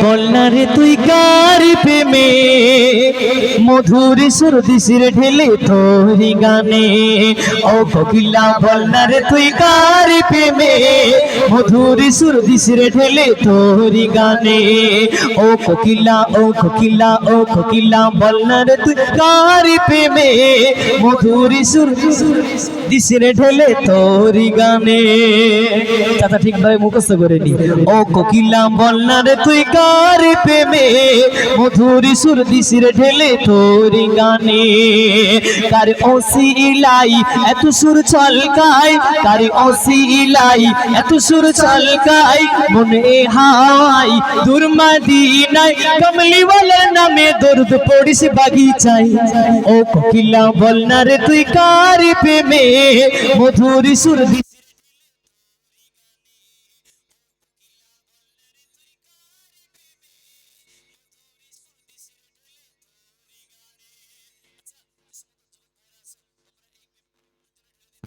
বল রে তুই কার প্রেমে? মধুর সুর দিশির ঢেলে তোরি গানে। ও কোকিলা বল রে তুই কার প্রেমে? মধুর সুর দিশির ঢেলে তোরি গানে। ও কোকিলা ও কোকিলা ও কোকিলা বল না রে তুই কার প্রেমে? মধুর সুর দিশির ঢেলে তোরি গানে। চাচা ঠিকভাবে মুখস্থ করে নি ও কোকিলা বল রে তুই কার প্রেমে মধুরি সুর দিশির ঢেলে তোরি গানে। কার ওসি ইলাই এত সুর ছলকাই কার ওসি ইলাই এত সুর ছলকাই মনে হাওয়াই দূর মদিনায় কমলি ওয়ালা নামে দরুদ পড়িস বাগিচাই ও কোকিলা বল না রে তুই কার প্রেমে মধুরি সুর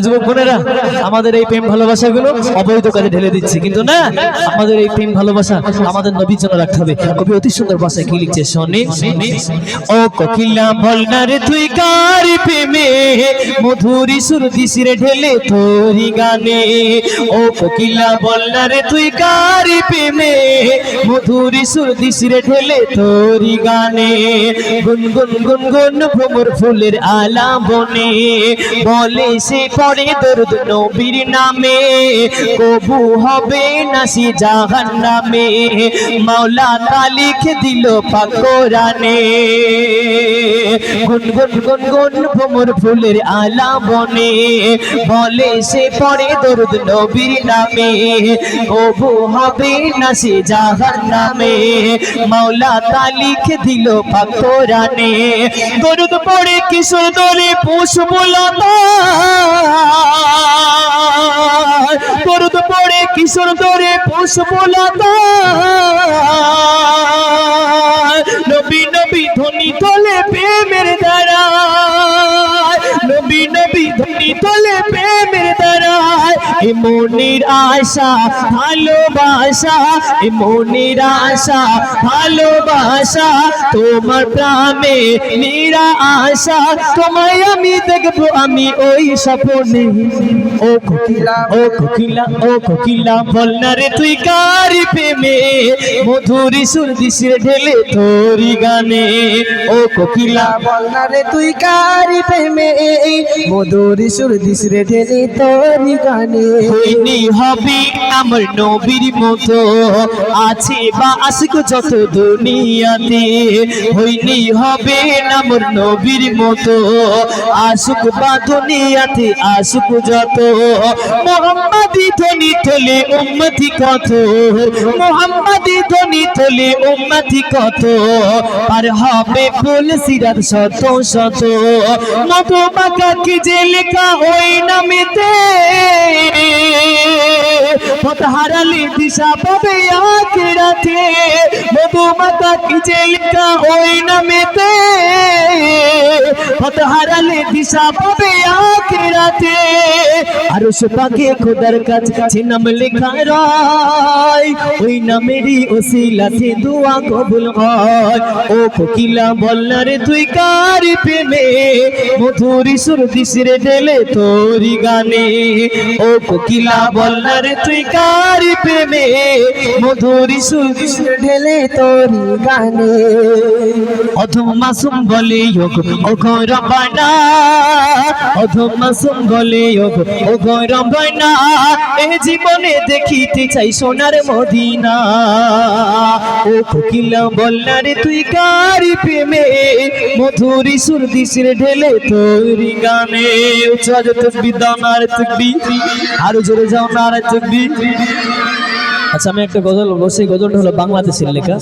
যুবক ও তুই প্রেমে? সুর দিশিরে ঢেলে তোরি গানে। ও কোকিলা বল না রে তুই কার প্রেমে? মধুরি সুর দিশিরে ঢেলে তোরি গানে। গুন গুন গুন গুন ভ্রমর ফুলের আলা বনে বলে সে পরে, দরুদ নবীর নামে কবু হবে না সে জাহান নামে মাওলা তা লিখে দিল পাকরানে গুন গুন গুন গুন ভ্রমর ফুলের আলা বনে। বলে সে পড়ে দরুদ নবীর নামে, কবু হবে না সে জাহান নামে মাওলা তা লিখে দিল পাকরানে দরুদ পড়ে কিশোর দরে পুষ্পলতা দরুদ পড়ে কিশোর দরে পুষ্পলতা নবী ধ্বনি তোলে প্রেমের দ্বারায় এ মনির আশা, ভালোবাসা, এ মনির আশা, ভালোবাসা, তোমার প্রামে নিরা আশা, তোমায় আমি দেখব, আমি ওই স্বপ্নে। ও কোকিলা ও কোকিলা ও কোকিলা, বল না রে তুই কারি প্রেমে? মধুরি সুর দিশির ঢেলে তোরি গানে। ও কোকিলা, বল না রে তুই কারি প্রেমে? মধুর সুর রে ঢেলে তোরি গানে। হইনি হবে আমার নবীর মতো। আছে বা আসুক যত দুনিয়াতে, হইনি হবে আমার নবীর মতো। আসুক বা দুনিয়াতে, আসুক যত। মোহাম্মদি ধ্বনি তোলে উম্মতি কত? মোহাম্মদি ধ্বনি তোলে উম্মতি কত? আর হবে ফুল সিরাত শত শত। মতো বাঁকা কি যে লেখা ওই নামেতে পথ হারালে দিশা পাবে আখেরাতে। মধু মাতা কি যে লেখা ওই নামেতে। পথ হারালে দিশা পাবে আখেরাতে। আর সে পাকে খোদার কাছে নাম লেখা রয়। ওই নামেরই ওসিলাতে দোয়া কবুল হয়। ও কোকিলা বল না রে তুই কার প্রেমে? মধুরি সুর দিশিরে ঢেলে তোরি গানে। ও কোকিলা বল না রে তুই কার প্রেমে মধুরি সুর ঢেলে তোরি গানে? অধম মাসুম বলে যোগ ও গৌরবানা অধম মাসুম বলে যোগ ও গৌরবানা এ জীবনে দেখিতে চাই সোনার মদিনা। ও কোকিলা বলনা রে তুই কারি প্রেমে মধুরি সুর দিশির ঢেলে তোরি গানে? উচ্চ তকবি দাও নারে তকবি আরও জোরে যাও নারে তকবি আচ্ছা আমি একটা গজল বলব সেই গজলটা হলো বাংলাদেশের লেখা।